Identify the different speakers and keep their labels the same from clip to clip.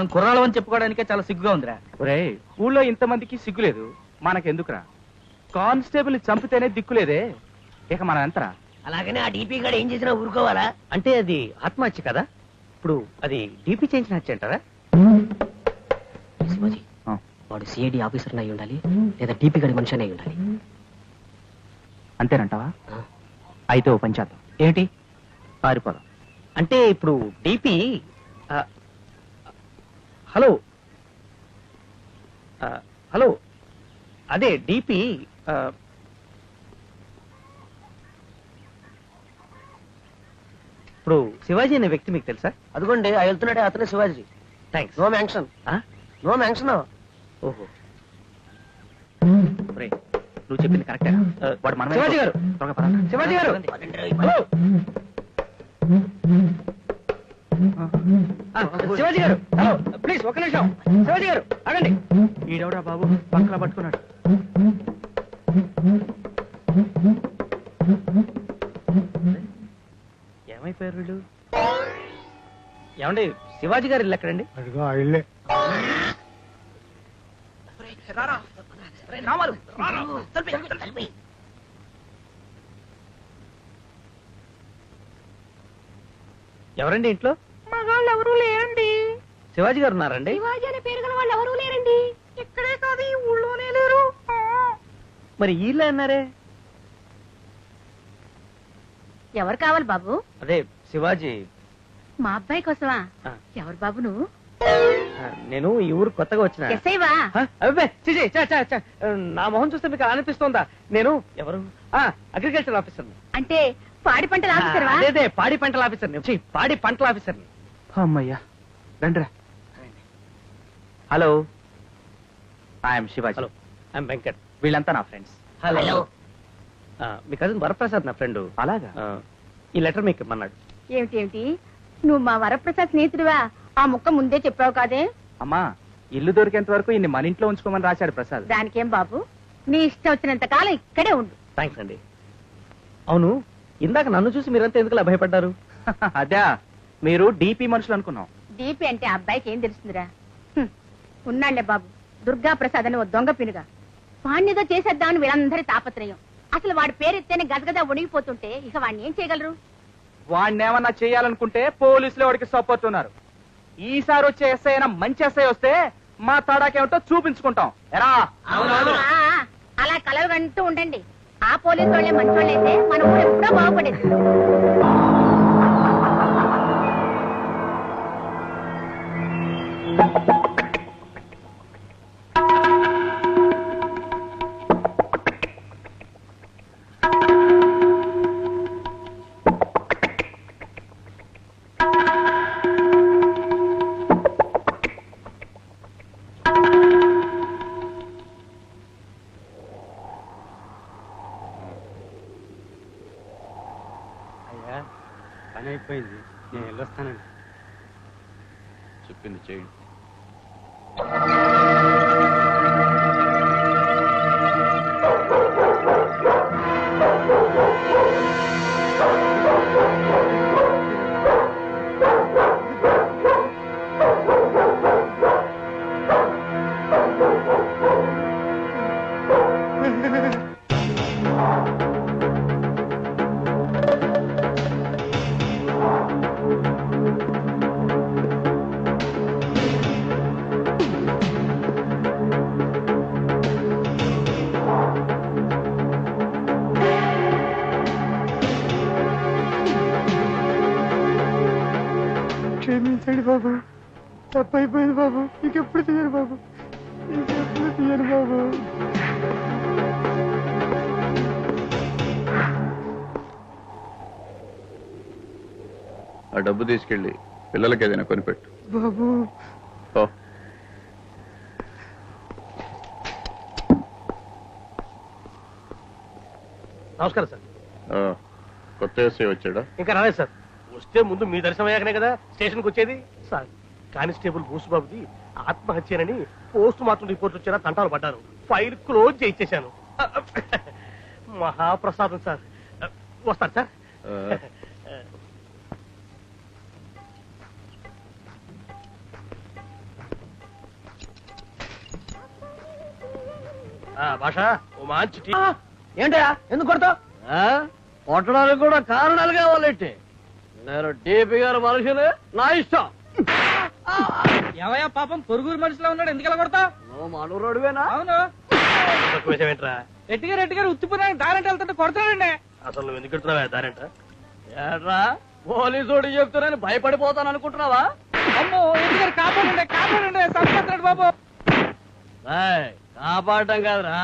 Speaker 1: మనం కుర్రాళ్ళం అని చెప్పుకోవడానికే చాలా సిగ్గుగా ఉందిరా.
Speaker 2: ఒరే ఊళ్ళో ఇంతమందికి సిగ్గులేదు మనకెందుకురా? కానిస్టేబుల్ చంపితేనే దిక్కులేదే ఇక మనం ఎంతరా?
Speaker 3: అలాగనే ఆ డీపీ గడ ఏం చేసినా ఊరుకోవాలా?
Speaker 4: అంటే అది ఆత్మహత్య కదా? ఇప్పుడు అది డీపీ చేయించిన హత్య అంటారా?
Speaker 3: శివాజీ
Speaker 2: ఆ.
Speaker 3: వాడు సిఐడి ఆఫీసర్ అయి ఉండాలి లేదా డీపీ గడి మనిషి అయి ఉండాలి.
Speaker 2: అంతేనంటావా?
Speaker 3: ఆ.
Speaker 2: అయితే ఓ పని చేద్దాం.
Speaker 4: ఏంటి
Speaker 2: పారిపోదాం.
Speaker 4: అంటే ఇప్పుడు డీపీ హలో. హలో. అదే డీపీ ఇప్పుడు శివాజీ అనే వ్యక్తి మీకు తెలుసా?
Speaker 3: అదిగోండి ఆ వెళ్తున్నాడే అతనే Shivaji.
Speaker 4: Thanks
Speaker 3: no mention no mention
Speaker 4: ఓహో.
Speaker 2: నువ్వు చెప్పింది కరెక్టే వాడు మన
Speaker 4: శివాజీ గారు. శివాజీ గారు. శివాజీ గారు హలో ప్లీజ్ ఒక నిమిషం. శివాజీ గారు ఆగండి.
Speaker 2: ఈడెవడా బాబు? పక్కన పట్టుకున్నాడు.
Speaker 4: ఏమైపోయారు వీళ్ళు? ఏమండి శివాజీ గారు ఇల్లు ఎక్కడండి? ఎవరండి ఇంట్లో?
Speaker 5: మగాళ్ళు ఎవరూ లేరండి.
Speaker 4: శివాజీ గారు ఉన్నారండి?
Speaker 5: శివాజీ అనే పేరు గల వాళ్ళు ఎవరూ లేరండి. ఇక్కడే కాదు ఈ ఊళ్ళోనే లేరు. ఆ.
Speaker 4: మరి వీళ్ళే అన్నారే?
Speaker 5: ఎవరు కావాలి బాబు?
Speaker 4: అదే శివాజీ.
Speaker 5: మా అబ్బాయి కోసమా?
Speaker 4: ఆ.
Speaker 5: ఎవరు బాబు నువ్వు?
Speaker 4: ఆ, నేను ఈ ఊరు కొత్తగా వచ్చిన.
Speaker 5: ఎస్ఐవా
Speaker 4: ఆ, అబ్బే, ఛీ, ఛీ, ఛ, ఛ, ఛ. నా మొహం చూస్తే మీకు అలా అనిపిస్తోందా నేను ఎవరు? అగ్రికల్చర్ ఆఫీసర్
Speaker 5: అంటే పాడి పంటల ఆఫీసర్వా
Speaker 4: అదే పాడి పంటల ఆఫీసర్ పాడి పంటల ఆఫీసర్
Speaker 2: అమ్మయ్యా. రండిరా. Hello. I'm Shivaji
Speaker 4: hello I'm Venkat
Speaker 2: వీళ్ళంతా నా ఫ్రెండ్స్
Speaker 3: హలో
Speaker 4: మీ కజిన్ వరప్రసాద్ నా ఫ్రెండ్
Speaker 2: అలాగా?
Speaker 4: ఈ లెటర్ మీకు ఇమ్మన్నాడు.
Speaker 5: ఏమిటి ఏమిటి? నువ్వు మా వరప్రసాద్ స్నేహితుడివా? ఆ ముక్క ముందే చెప్పావు కాదే?
Speaker 2: అమ్మా ఇల్లు దొరికేంత వరకు ఇన్ని మన ఇంట్లో ఉంచుకోమని రాశాడు ప్రసాద్.
Speaker 5: దానికేం బాబు? నీ ఇష్టం వచ్చినంత కాలం ఇక్కడే ఉండు.
Speaker 4: థ్యాంక్స్ అండి. అవును ఇందాక నన్ను చూసి మీరంతా ఎందుకు భయపడ్డారు?
Speaker 2: అదే. మీరు డీపీ మనుషులు అనుకున్నాం.
Speaker 5: దీపి అంటే ఆ అబ్బాయికి ఏం తెలుస్తుందిరా? హ్మ్. ఉన్నాళ్ళే బాబు. దుర్గా ప్రసాద్ అని ఓ దొంగ పినుగా. వాణ్ణిదో చేసేద్దామని వీళ్ళందరి తాపత్రయం. అసలు వాడి పేరెత్తేనే గదగద ఉణిగిపోతుంటే ఇక వాడిని ఏం చేయగలరు?
Speaker 2: వాడిని ఏమన్నా చేయాలనుకుంటే పోలీసులు వాడికి సపోర్ట్ ఉన్నారు. ఈసారి వచ్చే ఎస్ఐ అయినా మంచి ఎస్ఐ వస్తే మా తడాకేమిటో చూపించుకుంటాం. ఎరా?
Speaker 5: ఆ, ఆ, అలా కలవగంటూ ఉండండి. ఆ పోలీసు వాళ్ళే మంచోళ్ళైతే మన ఊరు ఎప్పుడో బాగుపడేది.
Speaker 6: పని అయిపోయింది. నేను వెళ్ళొస్తానండి.
Speaker 7: చెప్పింది చేయండి.
Speaker 6: తప్పు అయిపోయింది బాబు. ఇంకెప్పుడు తీయను బాబు. ఇంకెప్పుడు తీయను బాబు.
Speaker 7: ఆ డబ్బు తీసుకెళ్ళి పిల్లలకి ఏదైనా కొనిపెట్టు.
Speaker 6: బాబు.
Speaker 7: ఓ
Speaker 4: నమస్కారం సార్.
Speaker 7: ఆ, కొత్త ఎస్ఐ వచ్చాడా?
Speaker 4: ఇంకా రాలేదు సార్. వస్తే ముందు మీ దర్శనం అయ్యాకనే కదా స్టేషన్కి వచ్చేది? సార్ కానిస్టేబుల్ భూసుబాబుది ఆత్మహత్యనని పోస్ట్ మార్టం రిపోర్ట్ వచ్చేలా తంటాలు పడ్డారు ఫైల్ క్లోజ్ చేయించేశాను మహాప్రసాదం సార్. వస్తారు సార్. భాష
Speaker 2: ఏంటయా ఎందుకు కొడతావు?
Speaker 8: కొట్టడానికి కూడా కారణాలు కావాలంటే. నేను డీపీ గారు మనుషులు నా ఇష్టం.
Speaker 1: ఏవయ్యా పాపం? పొరుగురు మనిషిలో ఉన్నాడు. ఎందుకు కొడతావు?
Speaker 8: నువ్వు మనూరోడువేనా
Speaker 1: అవును. రెడ్డి గారు ఉత్తిపోయిన దారంటే వెళ్తుంటే కొడతాడండి.
Speaker 4: అసలు నువ్వు ఎందుకు పెడుతున్నావా దారంట?
Speaker 8: ఏట్రా పోలీసుడు చెప్తున్నాను భయపడిపోతాను అనుకుంటున్నావా?
Speaker 1: అమ్మో రెడ్డి గారు కాపాడండి కాపాడండి సంపత్రాడు బాబు.
Speaker 8: కాపాడటం కాదురా.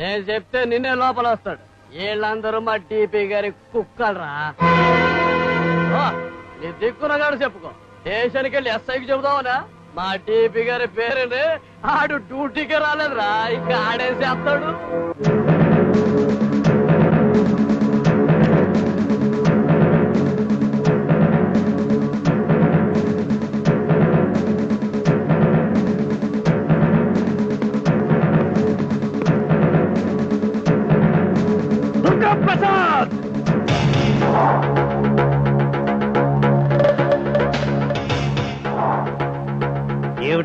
Speaker 8: నేను చెప్తే నిన్నే లోపల వస్తాడు. వీళ్ళందరూ మా డీపీ గారి కుక్కలరా. నీ దిక్కునగాడు చెప్పుకో. స్టేషన్కి వెళ్ళి ఎస్ఐకి చెబుదామనా? మా టీపీ గారి పేరుని ఆడు డ్యూటీకి రాలేదురా. ఇంకా ఆడేసి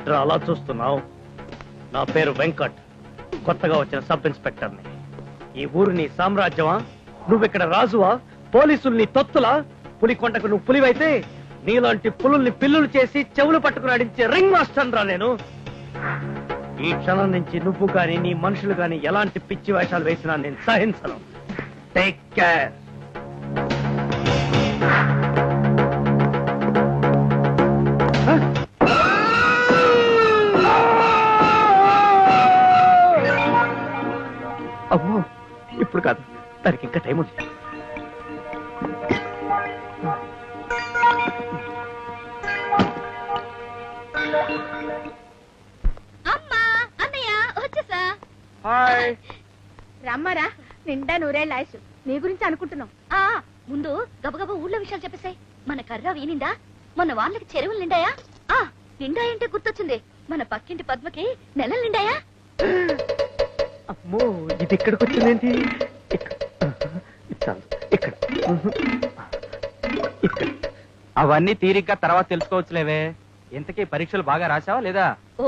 Speaker 4: ఏమిట్రా అలా చూస్తున్నావు? నా పేరు వెంకట్. కొత్తగా వచ్చిన సబ్ ఇన్స్పెక్టర్ని. ఈ ఊరు నీ సామ్రాజ్యమా? నువ్విక్కడ రాజువా? పోలీసులు నీ తొత్తులా? పులికొండకు నువ్వు పులివైతే నీలాంటి పులుల్ని పిల్లులు చేసి చెవులు పట్టుకుని అడించే రింగ్ మాస్టర్ రా నేను. ఈ క్షణం నుంచి నువ్వు కానీ నీ మనుషులు కానీ ఎలాంటి పిచ్చి వేషాలు వేసినా నేను సహించను. టేక్ కేర్ అమ్మో ఇప్పుడు కాదు. దానికి ఇంకా టైం ఉంది.
Speaker 5: అమ్మా అన్నయ్య వచ్చేసా?
Speaker 2: హాయ్.
Speaker 5: రమ్మరా నిండా నూరేళ్ళ ఆయుష్ నీ గురించి అనుకుంటున్నాం. ఆ ముందు గబగబా ఊళ్ళో విషయాలు చెప్పేసాయి మన కర్ర వీనిందా? మన వాళ్ళకి చెరువులు నిండాయా? ఆ నిండాయంటే గుర్తొచ్చింది. మన పక్కింటి పద్మకి నెలలు నిండాయా?
Speaker 4: అమ్మో ఇది ఇక్కడికి వచ్చిందేంటి ఇక్కడ. ఇక్కడ. ఇక్కడ.
Speaker 2: అవన్నీ తీరిగ్గా తర్వాత తెలుసుకోవచ్చులేవే. ఇంతకీ పరీక్షలు బాగా రాసావా లేదా?
Speaker 5: ఓ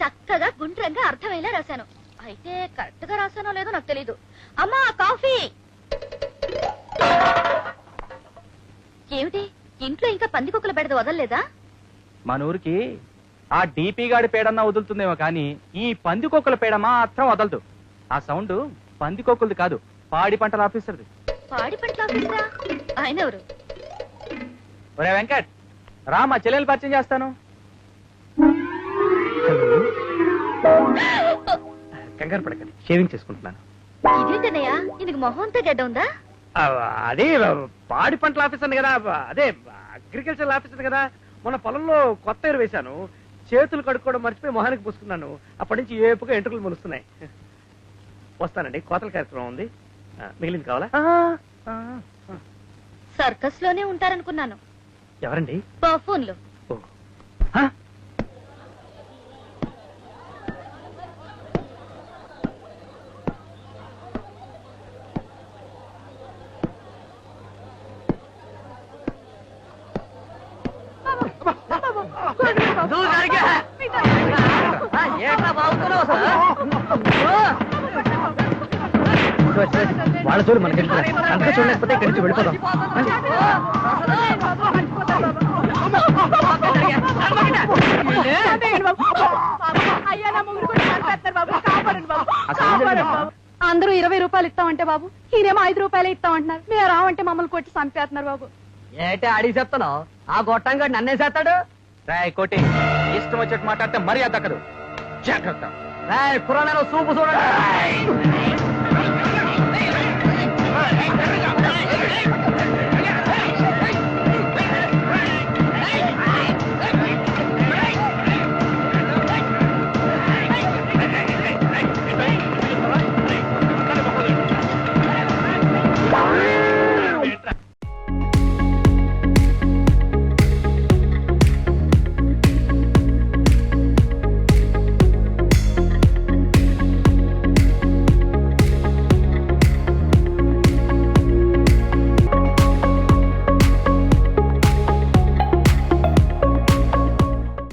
Speaker 5: చక్కగా గుండ్రంగా అర్థమయ్యేలా రాశాను. అయితే కరెక్ట్గా రాశానో లేదో నాకు తెలీదు. అమ్మా కాఫీ! ఏమిటి? ఇంట్లో ఇంకా పందికొక్కుల బెడద వదలలేదా?
Speaker 2: మన ఊరికి ఆ డీపీ గాడి పేడన్నా వదులుతుందేమో కానీ ఈ పందికొక్కుల పేడ మాత్రం వదలదు. ఆ సౌండ్ పందికొక్కులది కాదు పాడి పంటల ఆఫీసర్ది.
Speaker 5: పాడి పంటల ఆఫీసరా? ఆయన ఎవరు?
Speaker 2: ఒరే వెంకట్ రా మా చెల్లెలు పరిచయం చేస్తాను.
Speaker 4: కంగారు పడకండి షేవింగ్ చేసుకుంటున్నాను.
Speaker 5: ఇదేంటన్నయ్య మొహం అంతా గడ్డ ఉందా
Speaker 4: అదే పాడి పంటల ఆఫీసర్ కదా అదే అగ్రికల్చర్ ఆఫీసర్ కదా. మన పొలంలో కొత్త ఎరువు వేశాను చేతులు కడుక్కోవడం మర్చిపోయి మొహానికి పూసుకున్నాను. అప్పటి నుంచి ఏపుగా ఎంట్రుకలు మొలుస్తున్నాయి. వస్తానండి. కోతల కార్యక్రమం ఉంది. ఆ, మిగిలింది కావాలా?
Speaker 5: సర్కస్లోనే ఉంటారనుకున్నాను.
Speaker 4: ఎవరండి?
Speaker 5: పర్ఫోన్లో
Speaker 4: వాళ్ళ చూడు మనకి అంతా చూడలేకపోతే ఇక్కడి నుంచి
Speaker 2: జరిగిందమ్మా?
Speaker 9: అందరూ ఇరవై రూపాయలు ఇస్తామంటే బాబు ఈయనేమో ఐదు రూపాయలు ఇస్తామంటున్నారు. మీరు రావంటే మమ్మల్ని కొట్టి చంపేస్తున్నారు బాబు.
Speaker 8: ఏటే అడిగి చెప్తున్నావు? ఆ గొట్టంగా నన్నే చేస్తాడు?
Speaker 2: రాయ్ కోటి ఇష్టం వచ్చేట్టు మాట్లాడితే మరీ దక్కదు. జాగ్రత్త.
Speaker 8: కురాణలో సూపు చూడండి.